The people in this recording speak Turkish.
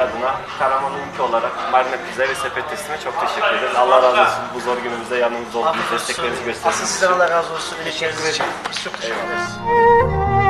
adına Kahraman Ülke olarak Marina Pizza ve Sepet Teslim'e çok teşekkür ederiz. Allah razı olsun bu zor günümüzde yanımızda olduğunuz desteklerinizi gösterdiğiniz için. Asıl size Allah razı olsun. İlişkiniz için. Biz çok teşekkür ederiz.